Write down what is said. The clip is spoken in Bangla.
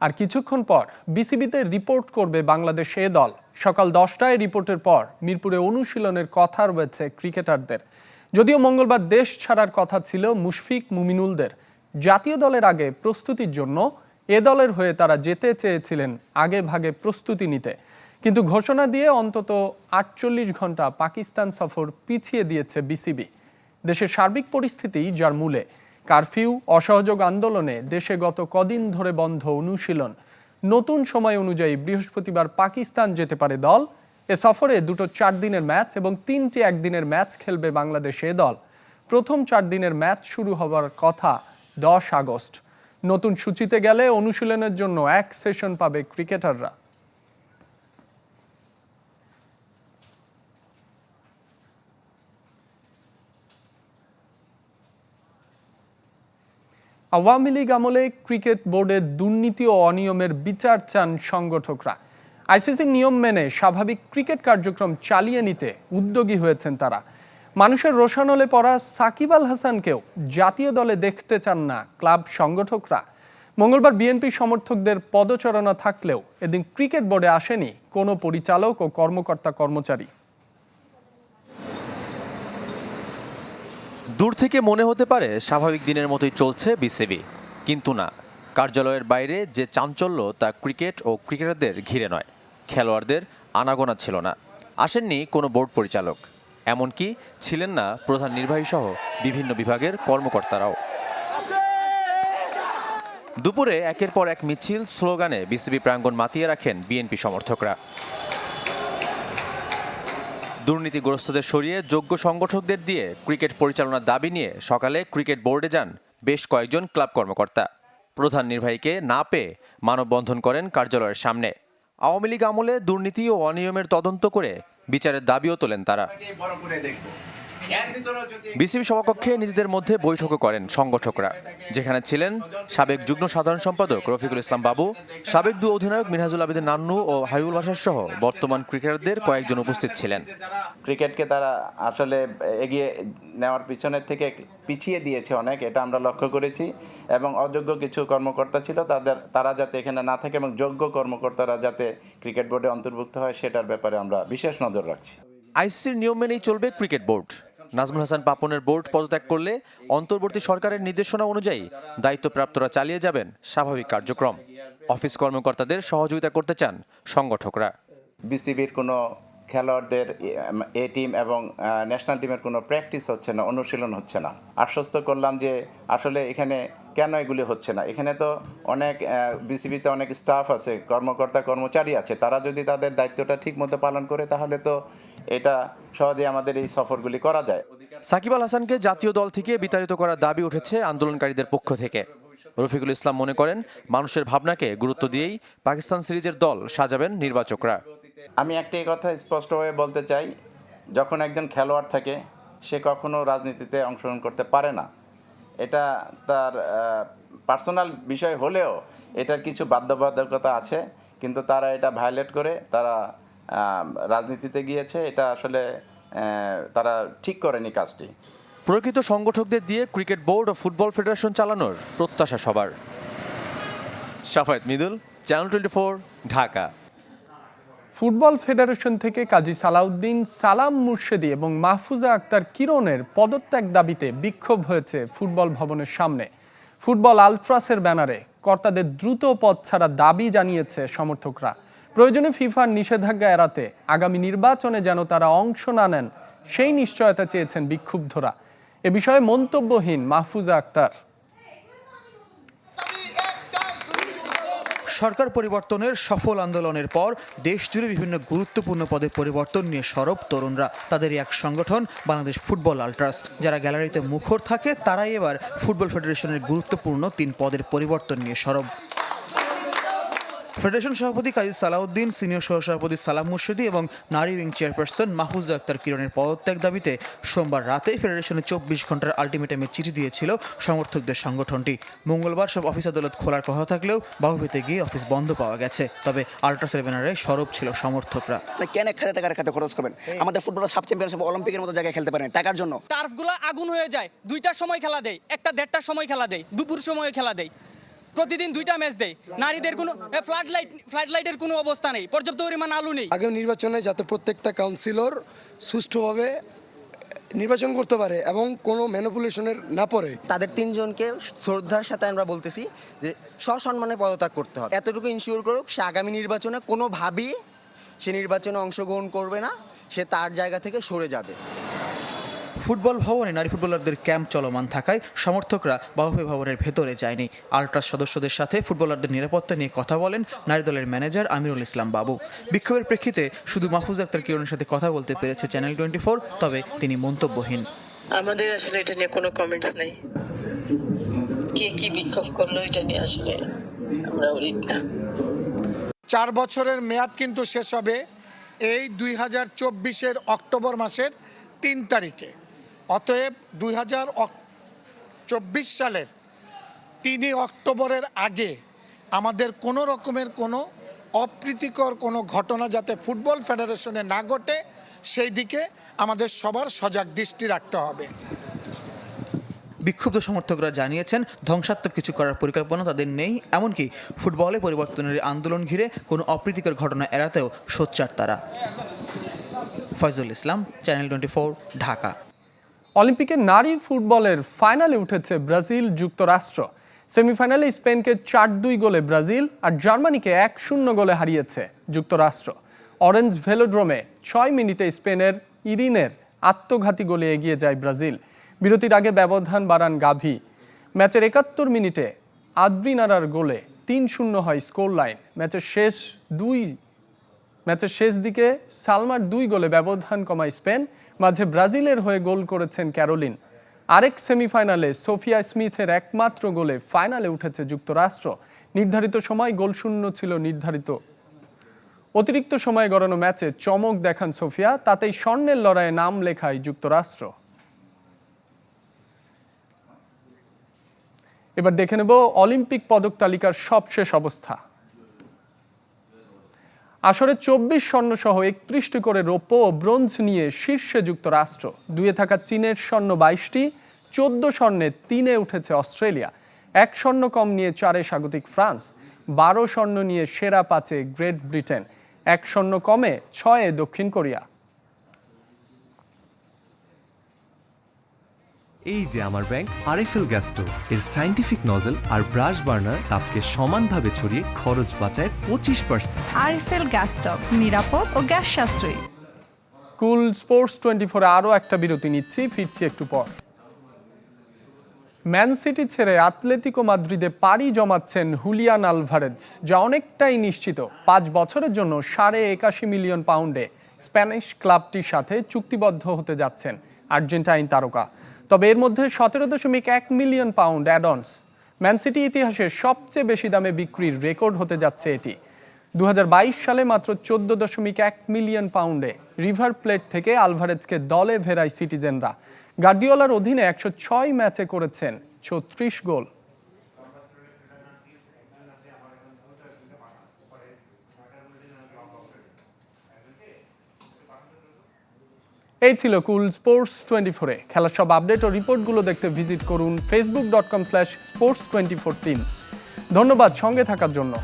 আর কিছুক্ষণ পর বিসিবিতে রিপোর্ট করবে বাংলাদেশ এ দল। সকাল দশটায় রিপোর্টের পর মিরপুরে অনুশীলনের কথা রয়েছে ক্রিকেটারদের। যদিও মঙ্গলবার দেশ ছাড়ার কথা ছিল মুশফিক মুমিনুলদের। জাতীয় দলের আগে প্রস্তুতির জন্য এ দলের হয়ে তারা যেতে চেয়েছিলেন আগে ভাগে প্রস্তুতি নিতে। কিন্তু ঘোষণা দিয়ে অন্তত আটচল্লিশ ঘণ্টা পাকিস্তান সফর পিছিয়ে দিয়েছে বিসিবি। দেশের সার্বিক পরিস্থিতি যার মূলে কারফিউ, অসহযোগ আন্দোলনে দেশে গত কদিন ধরে বন্ধ অনুশীলন। নতুন সময় অনুযায়ী বৃহস্পতিবার পাকিস্তান যেতে পারে দল। এ সফরে দুটো চার দিনের ম্যাচ এবং তিনটি একদিনের ম্যাচ খেলবে বাংলাদেশে দল। প্রথম চার দিনের ম্যাচ শুরু হবার কথা দশ আগস্ট। নতুন সূচিতে গেলে অনুশীলনের জন্য এক সেশন পাবে ক্রিকেটাররা। আওয়ামী লীগ আমলে ক্রিকেট বোর্ডের দুর্নীতি ও অনিয়মের বিচার চান সংগঠকরা। আইসিসির নিয়ম মেনে স্বাভাবিক ক্রিকেট কার্যক্রম চালিয়ে নিতে উদ্যোগী হয়েছেন তারা। মানুষের রোশানলে পড়া সাকিব আল হাসানকেও জাতীয় দলে দেখতে চান না ক্লাব সংগঠকরা। মঙ্গলবার বিএনপি সমর্থকদের পদচারণা থাকলেও এদিন ক্রিকেট বোর্ডে আসেনি কোনো পরিচালক ও কর্মকর্তা কর্মচারী দূর থেকে মনে হতে পারে স্বাভাবিক দিনের মতোই চলছে বিসিবি। কিন্তু না, কার্যালয়ের বাইরে যে চাঞ্চল্য তা ক্রিকেট ও ক্রিকেটারদের ঘিরে নয়। খেলোয়াড়দের আনাগোনা ছিল না। আসেননি কোনো বোর্ড পরিচালক। এমনকি ছিলেন না প্রধান নির্বাহী সহ বিভিন্ন বিভাগের কর্মকর্তারাও। দুপুরে একের পর এক মিছিল স্লোগানে বিসিবি প্রাঙ্গণ মাতিয়ে রাখেন বিএনপি সমর্থকরা। দুর্নীতিগ্রস্তদের সরিয়ে যোগ্য সংগঠকদের দিয়ে ক্রিকেট পরিচালনার দাবি নিয়ে সকালে ক্রিকেট বোর্ডে যান বেশ কয়েকজন ক্লাব কর্মকর্তা। প্রধান নির্বাহীকে না পেয়ে মানববন্ধন করেন কার্যালয়ের সামনে। আওয়ামী লীগ আমলে দুর্নীতি ও অনিয়মের তদন্ত করে বিচারের দাবিও তোলেন তারা। বিসিবি সভাকক্ষে নিজেদের মধ্যে বৈঠকও করেন সংগঠকরা যেখানে ছিলেন সাবেক যুগ্ম সাধারণ সম্পাদক রফিকুল ইসলাম বাবু সাবেক দু অধিনায়ক মিনহাজুল আবেদিন নান্নু ও হাইবুল বাসার সহ বর্তমান ক্রিকেটারদের কয়েকজন উপস্থিত ছিলেন। ক্রিকেটকে তারা আসলে এগিয়ে নেওয়ার পিছনের থেকে পিছিয়ে দিয়েছে অনেক এটা আমরা লক্ষ্য করেছি। এবং অযোগ্য কিছু কর্মকর্তা ছিল তাদের তারা যাতে এখানে না থাকে এবং যোগ্য কর্মকর্তারা যাতে ক্রিকেট বোর্ডে অন্তর্ভুক্ত হয় সেটার ব্যাপারে আমরা বিশেষ নজর রাখছি। আইসিসির নিয়ম মেনেই চলবে ক্রিকেট বোর্ড। নাজমুল হাসান পাপনের বোর্ড পদত্যাগ করলে অন্তর্বর্তী সরকারের নির্দেশনা অনুযায়ী দায়িত্বপ্রাপ্তরা চালিয়ে যাবেন স্বাভাবিক কার্যক্রম। অফিস কর্মকর্তাদের সহযোগিতা করতে চান সংগঠকরা। বিসিবির কোনো খেলোয়াড়দের, এ টিম এবং ন্যাশনাল টিমের কোনো প্র্যাকটিস হচ্ছে না, অনুশীলন হচ্ছে না। আশ্বস্ত করলাম যে আসলে এখানে কেন এগুলি হচ্ছে না? এখানে তো অনেক বিসিবিতে অনেক স্টাফ আছে কর্মকর্তা কর্মচারী আছে। তারা যদি তাদের দায়িত্বটা ঠিক মতো পালন করে তাহলে তো এটা সহজে আমাদের এই সফরগুলি করা যায়। সাকিব আল হাসানকে জাতীয় দল থেকে বিতাড়িত করার দাবি উঠেছে আন্দোলনকারীদের পক্ষ থেকে। রফিকুল ইসলাম মনে করেন মানুষের ভাবনাকে গুরুত্ব দিয়েই পাকিস্তান সিরিজের দল সাজাবেন নির্বাচকরা। আমি একটাই কথা স্পষ্টভাবে বলতে চাই যখন একজন খেলোয়াড় থাকে সে কখনো রাজনীতিতে অংশগ্রহণ করতে পারে না। এটা তার পার্সোনাল বিষয় হলেও এটার কিছু বাধ্যবাধকতা আছে, কিন্তু তারা এটা ভায়োলেট করে, তারা রাজনীতিতে গিয়েছে, এটা আসলে তারা ঠিক করেনি কাজটি। প্রকৃত সংগঠকদের দিয়ে ক্রিকেট বোর্ড ও ফুটবল ফেডারেশন চালানোর প্রত্যাশা সবার। Safayet Midul, channel twenty Dhaka. Football federation থেকে কাজী সালাউদ্দিন সালাম মুর্শেদি এবং মাহফুজা আক্তার কিরণের পদত্যাগ দাবিতে বিক্ষোভ হয়েছে ফুটবল ভবনের সামনে। ফুটবল আলট্রাসের ব্যানারে কর্তাদের দ্রুত পথ ছাড়া দাবি জানিয়েছে সমর্থকরা। প্রয়োজনে ফিফার নিষেধাজ্ঞা এড়াতে আগামী নির্বাচনে যেন তারা অংশ না নেন, সেই নিশ্চয়তা চেয়েছেন বিক্ষুব্ধরা। এ বিষয়ে মন্তব্যহীন মাহফুজা আক্তার। সরকার পরিবর্তনের সফল আন্দোলনের পর দেশ জুড়ে বিভিন্ন গুরুত্বপূর্ণ পদে পরিবর্তন নিয়ে সরব তরুণরা। তাদের এক সংগঠন, বাংলাদেশ ফুটবল আল্ট্রাস। যারা গ্যালারিতে মুখর থাকে, তারাই এবার ফুটবল ফেডারেশনের গুরুত্বপূর্ণ তিন পদের পরিবর্তন নিয়ে সরব। ফেডারেশন সভাপতি কাজী সালাউদ্দিন সিনিয়র সহসভাপতি সালাম মুর্শিদি এবং নারী উইং চেয়ারপারসন মাহফুজা আক্তার কিরণের পদত্যাগ দাবিতে সোমবার রাতে ফেডারেশনে চব্বিশ ঘণ্টার আলটিমেটামে চিঠি দিয়েছিল সমর্থকদের সংগঠনটি। মঙ্গলবার সব অফিস আদালত খোলার কথা থাকলেও বাহুবিতে গিয়ে অফিস বন্ধ পাওয়া গেছে। তবে আল্ট্রাসের ব্যানারে সরব ছিল সমর্থকরা। কেন হাজার টাকার খাতে খরচ করবেন? আমাদের ফুটবলের সাব চ্যাম্পিয়নশিপ অলিম্পিকের মতো জায়গায় খেলতে পারেন টাকার জন্য। টার্ফগুলো আগুন হয়ে যায়। দুইটার সময় খেলা দেয় একটা দেড়টার সময় খেলা দেয় দুপুর সময় খেলা দেয়। প্রতিদিন দুইটা ম্যাচ দেয়। নারীদের কোনো ফ্লাড লাইট ফ্লাড লাইটের কোনো অবস্থা নেই। পর্যাপ্ত পরিমাণ আলু নেই। আগামী নির্বাচনে যাতে প্রত্যেকটা কাউন্সিলর সুষ্ঠুভাবে নির্বাচন করতে পারে এবং কোনো ম্যানিপুলেশনের না পড়ে। তাদের তিনজনকে শ্রদ্ধার সাথে আমরা বলতেছি যে সসম্মানে পদত্যাগ করতে হবে। এতটুকু ইনশিওর করুক সে আগামী নির্বাচনে কোনোভাবেই সে নির্বাচনে অংশগ্রহণ করবে না সে তার জায়গা থেকে সরে যাবে। ফুটবল ভবনে নারী ফুটবলারদের ক্যাম্প চলমান থাকায় সমর্থকরা বাহুপে ভবনের ভেতরে যায়নি। আলট্রাস সদস্যদের সাথে ফুটবলারদের নিরাপত্তা নিয়ে কথা বলেন নারী দলের ম্যানেজার আমিরুল ইসলাম বাবু। বিক্ষোভের প্রেক্ষিতে শুধু মাহফুজ আক্তার কিরণের সাথে কথা বলতে পেরেছে চ্যানেল টোয়েন্টি ফোর তবে তিনি মন্তব্যহীন। আমাদের আসলে এটা নিয়ে কোনো কমেন্টস নেই। কে কি বিক্ষোভ করল এটা নিয়ে আসলে আমরা না। চার বছরের মেয়াদ কিন্তু শেষ হবে এই দুই হাজার চব্বিশের অক্টোবর মাসের তিন তারিখে। অতএব দুই হাজার চব্বিশ সালের তিনই অক্টোবরের আগে আমাদের কোনো রকমের কোনো অপ্রীতিকর কোনো ঘটনা যাতে ফুটবল ফেডারেশনে না ঘটে, সেই দিকে আমাদের সবার সজাগ দৃষ্টি রাখতে হবে। বিক্ষুব্ধ সমর্থকরা জানিয়েছেন, ধ্বংসাত্মক কিছু করার পরিকল্পনা তাদের নেই, এমনকি ফুটবলে পরিবর্তনের আন্দোলন ঘিরে কোনো অপ্রীতিকর ঘটনা এড়াতেও সোচ্চার তারা। Foyzul Islam, channel twenty Dhaka. অলিম্পিকে নারী ফুটবলের ফাইনালে উঠেছে ব্রাজিল যুক্তরাষ্ট্র। সেমিফাইনালে স্পেনকে চার দুই গোলে ব্রাজিল আর জার্মানিকে এক শূন্য গোলে হারিয়েছে যুক্তরাষ্ট্র। অরেঞ্জ ভেলোড্রোমে ছয় মিনিটে স্পেনের ইরিনের আত্মঘাতী গোলে এগিয়ে যায় ব্রাজিল। বিরতির আগে ব্যবধান বাড়ান গাভি। ম্যাচের একাত্তর মিনিটে আদ্রিনারার গোলে তিন শূন্য হয় স্কোর লাইন ম্যাচের শেষ দুই ম্যাচের শেষ দিকে সালমার দুই গোলে ব্যবধান কমায় স্পেন। মাঝে ব্রাজিলের হয়ে গোল করেছেন ক্যারোলিন। আরেক সেমিফাইনালে সোফিয়া স্মিথের একমাত্র গোলে ফাইনালে উঠেছে যুক্তরাষ্ট্র। নির্ধারিত সময় গোল শূন্য ছিল নির্ধারিত। অতিরিক্ত সময় গড়ানো ম্যাচে চমক দেখান সোফিয়া, তাতেই স্বর্ণের লড়াইয়ে নাম লেখায় যুক্তরাষ্ট্র। এবার দেখে নেব অলিম্পিক পদক তালিকার সবশেষ অবস্থা। আসরে চব্বিশ স্বর্ণ সহ একত্রিশটি করে রৌপ্য ও ব্রোঞ্জ নিয়ে শীর্ষে যুক্তরাষ্ট্র। দুয়ে থাকা চীনের স্বর্ণ বাইশটি, চোদ্দ স্বর্ণে তিনে উঠেছে অস্ট্রেলিয়া। এক স্বর্ণ কম নিয়ে চারে স্বাগতিক ফ্রান্স, বারো স্বর্ণ নিয়ে সেরা পাঁচে গ্রেট ব্রিটেন। এক স্বর্ণ কমে ছয়ে দক্ষিণ কোরিয়া। এই যে আমার ব্যাংক আরএফএল গ্যাস স্টোভ এর সাইন্টিফিক নজল আর ব্রাশ বার্নার তাপকে সমানভাবে ছড়িয়ে খরচ বাঁচায় পঁচিশ পার্সেন্ট আরএফএল গ্যাস স্টভ নিরাপদ ও গ্যাস সাশ্রয়ী। কুল স্পোর্টস টোয়েন্টি ফোরে আরও একটা বিরতি নিচ্ছি ফিরছি একটু পর। ম্যান সিটি ছেড়ে আতলেতিকো মাদ্রিদে পাড়ি জমাচ্ছেন হুলিয়ান আলভারেজ যা অনেকটাই নিশ্চিত। পাঁচ বছরের জন্য সাড়ে একাশি মিলিয়ন পাউন্ডে স্প্যানিশ ক্লাবটির সাথে চুক্তিবদ্ধ হতে যাচ্ছেন আর্জেন্টাইন তারকা। তবে এর মধ্যে সতেরো দশমিক এক মিলিয়ন পাউন্ড অ্যাডন্স ম্যান সিটি ইতিহাসে সবচেয়ে বেশি দামে বিক্রির রেকর্ড হতে যাচ্ছে এটি। দু হাজার বাইশ সালে মাত্র চোদ্দ দশমিক এক মিলিয়ন পাউন্ডে রিভার প্লেট থেকে আলভারেজকে দলে ভেরায় সিটিজেনরা গার্দিওলার অধীনে একশো ছয় ম্যাচে করেছেন ছত্রিশ গোল। এই ছিল কুল স্পোর্টস টোয়েন্টি ফোরে খেলার সব আপডেট ও রিপোর্টগুলো দেখতে ভিজিট করুন Facebook dot com slash sports twenty four ধন্যবাদ সঙ্গে থাকার জন্য।